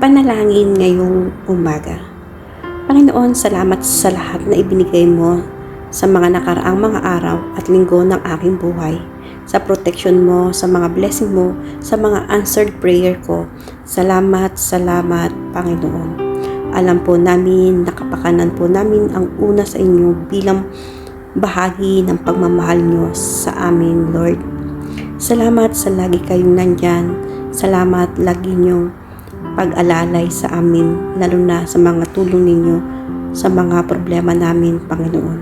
Panalangin ngayong umaga. Panginoon, salamat sa lahat na ibinigay mo sa mga nakaraang mga araw at linggo ng aking buhay. Sa protection mo, sa mga blessing mo, sa mga answered prayer ko. Salamat, salamat, Panginoon. Alam po namin, nakapakanan po namin ang una sa inyo bilang bahagi ng pagmamahal nyo sa amin, Lord. Salamat sa lagi kayong nandyan. Salamat lagi nyong pag-alalay sa amin, lalo na sa mga tulong ninyo sa mga problema namin, Panginoon.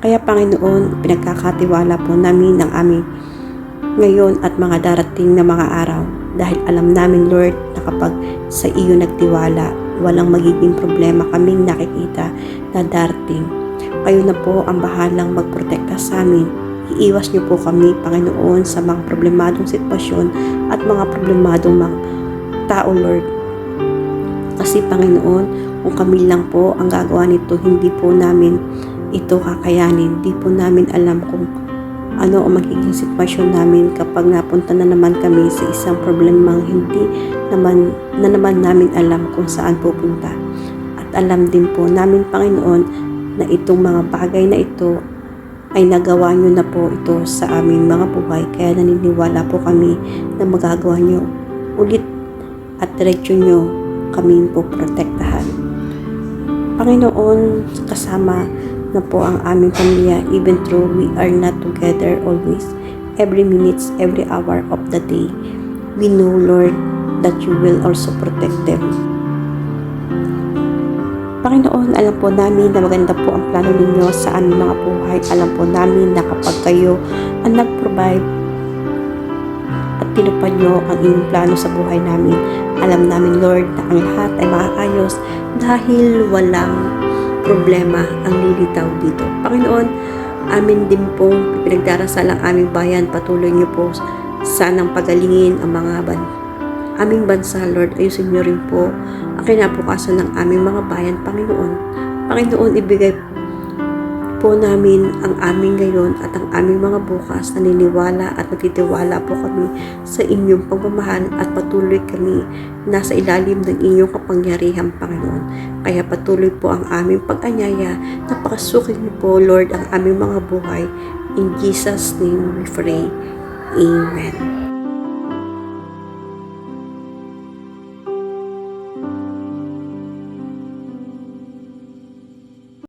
Kaya Panginoon, pinagkakatiwala po namin ang aming ngayon at mga darating na mga araw dahil alam namin, Lord, na kapag sa iyo nagtiwala, walang magiging problema kaming nakikita na darating. Kayo na po ang bahalang magprotekta sa amin. Iiwas niyo po kami, Panginoon, sa mga problemadong sitwasyon at mga problemadong mga tao, Lord. Kasi, Panginoon, kung kami lang po ang gagawa nito, hindi po namin ito kakayanin. Hindi po namin alam kung ano ang magiging sitwasyon namin kapag napunta na naman kami sa isang problemang hindi naman, na naman namin alam kung saan pupunta. At alam din po namin, Panginoon, na itong mga bagay na ito ay nagawa nyo na po ito sa aming mga buhay. Kaya naniniwala po kami na magagawa nyo ulit at diretsyo nyo kami po protektahan. Panginoon, kasama na po ang aming pamilya even though we are not together always every minutes, every hour of the day. We know, Lord, that you will also protect them. Panginoon, alam po namin na maganda po ang plano ninyo sa aming mga buhay. Alam po namin na kapag kayo ang nag-provide at tinupad nyo ang inyong plano sa buhay namin, alam namin, Lord, na ang lahat ay maayos dahil walang problema ang lilitaw dito. Panginoon, amin din pong pinagdarasal ang aming bayan. Patuloy niyo po sanang pagalingin ang mga ban aming bansa, Lord. Ayusin niyo rin po ang kinabukasan ng aming mga bayan, Panginoon. Panginoon, ibigay po namin ang aming ngayon at ang aming mga bukas. Naniniwala at nagtitiwala po kami sa inyong pagmamahal at patuloy kami nasa ilalim ng inyong kapangyarihan, Panginoon. Kaya patuloy po ang aming pag-anyaya. Napakasukin niyo po, Lord, ang aming mga buhay. In Jesus' name we pray. Amen.